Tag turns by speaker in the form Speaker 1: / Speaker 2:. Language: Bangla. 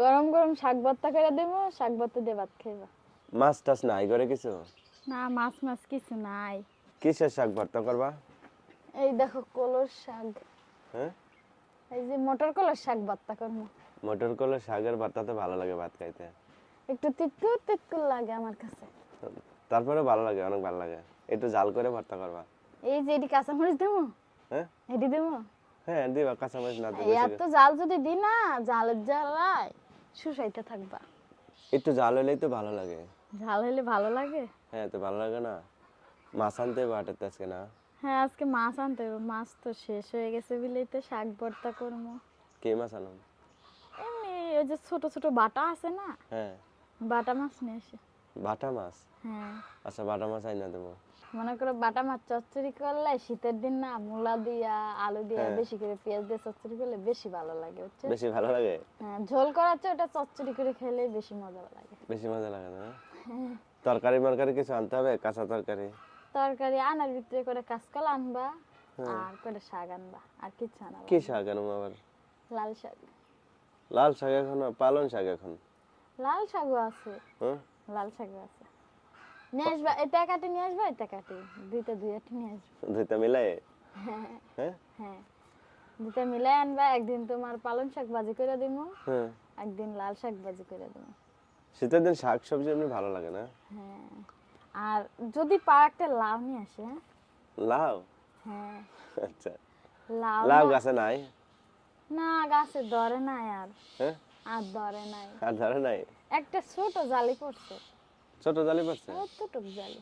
Speaker 1: গরম গরম শাক ভর্তা করে দেবো শাক ভর্তা দিয়ে ভাত খাইবা।
Speaker 2: মাছ টাছ নাই করে কিছু?
Speaker 1: না মাছ মাছ কিছু নাই।
Speaker 2: কিসের শাক ভর্তা করবা?
Speaker 1: এই দেখো কলর শাক।
Speaker 2: হ্যাঁ?
Speaker 1: এই যে মটর কলর শাক ভর্তা করব
Speaker 2: মটর কলে শাকের ভর্তাতে ভালো লাগে ভাত খাইতে।
Speaker 1: একটু তিতকুর তিতকুর লাগে আমার কাছে।
Speaker 2: তারপরে ভালো লাগে অনেক ভালো লাগে। একটু জাল করে ভর্তা করবা।
Speaker 1: এই যে এটি কাঁচামরিচ দেবো
Speaker 2: হ্যাঁ?
Speaker 1: এটি দেবো
Speaker 2: হ্যাঁ দিবা কাঁচামরিচ না দিলে
Speaker 1: এই এত জাল যদি দি না জালের জ্বালায় শুষাইতে থাকবা।
Speaker 2: একটু ঝাল হলেই তো ভালো লাগে।
Speaker 1: ঝাল হলে ভালো লাগে?
Speaker 2: হ্যাঁ তো ভালো লাগে না। মাছ আনতে বাটাতে আজকে না?
Speaker 1: হ্যাঁ আজকে মাছ আনতে হবে মাছ তো শেষ হয়ে গেছে বিলেই তো শাক ভর্তা করব।
Speaker 2: কে মাছ আনো?
Speaker 1: এমনি ওই যে ছোট ছোট বাটা আছে না?
Speaker 2: হ্যাঁ।
Speaker 1: বাটা মাছ নিয়ে এসে।
Speaker 2: বাটা মাছ?
Speaker 1: হ্যাঁ।
Speaker 2: আচ্ছা বাটা মাছ আইনা দেবো।
Speaker 1: মনে করো বাটা মাছ চচ্চড়ি করলে শীতের দিন না মূলা দিয়া আলু দিয়া
Speaker 2: হ্যাঁ।
Speaker 1: বেশি করে পেঁয়াজ দিয়ে চচ্চড়ি করলে বেশি ভালো লাগে বুঝছ?
Speaker 2: বেশি ভালো লাগে?
Speaker 1: হ্যাঁ ঝোল করাচ্ছে ওটা চচ্চড়ি করে খেলে বেশি মজা লাগে।
Speaker 2: বেশি মজা লাগে না?
Speaker 1: হ্যাঁ।
Speaker 2: তরকারি মরকারি কিছু আনতে হবে? কাঁচা তরকারি?
Speaker 1: তরকারি আনার ভিতরে করে কাঁচকলা আনবা আর করে শাক আনবা আর কিছু আনাবা
Speaker 2: কি শাক আনো আবার?
Speaker 1: লাল শাক।
Speaker 2: লাল শাক এখন পালন শাক এখন?
Speaker 1: লাল শাকও আছে।
Speaker 2: হ্যাঁ?
Speaker 1: লাল শাকও আছে। নিয়ে আসবা এটা কাটি নিয়ে আসবা এটা কাটি দুইটা দুই আটি নিয়ে আসবা।
Speaker 2: দুইটা মিলাই? হ্যাঁ
Speaker 1: হ্যাঁ? দুটা মিলাই আনবা একদিন তোমার পালং শাক ভাজি করে দিব
Speaker 2: হ্যাঁ।
Speaker 1: একদিন লাল শাক ভাজি করে দিব
Speaker 2: শীতের দিন শাক সবজি এমনি ভালো লাগে না?
Speaker 1: হ্যাঁ। আর যদি পা একটা লাউ নিয়ে আসে হ্যাঁ?
Speaker 2: লাউ?
Speaker 1: হ্যাঁ।
Speaker 2: আচ্ছা।
Speaker 1: লাউ
Speaker 2: লাউ
Speaker 1: না-
Speaker 2: গাছে নাই?
Speaker 1: না গাছে ধরে নাই আর।
Speaker 2: হ্যাঁ?
Speaker 1: আর ধরে নাই।
Speaker 2: আর ধরে নাই?
Speaker 1: একটা ছোট জালি পড়ছে।
Speaker 2: ছোট জালি পড়ছে?
Speaker 1: অতটুক জালি।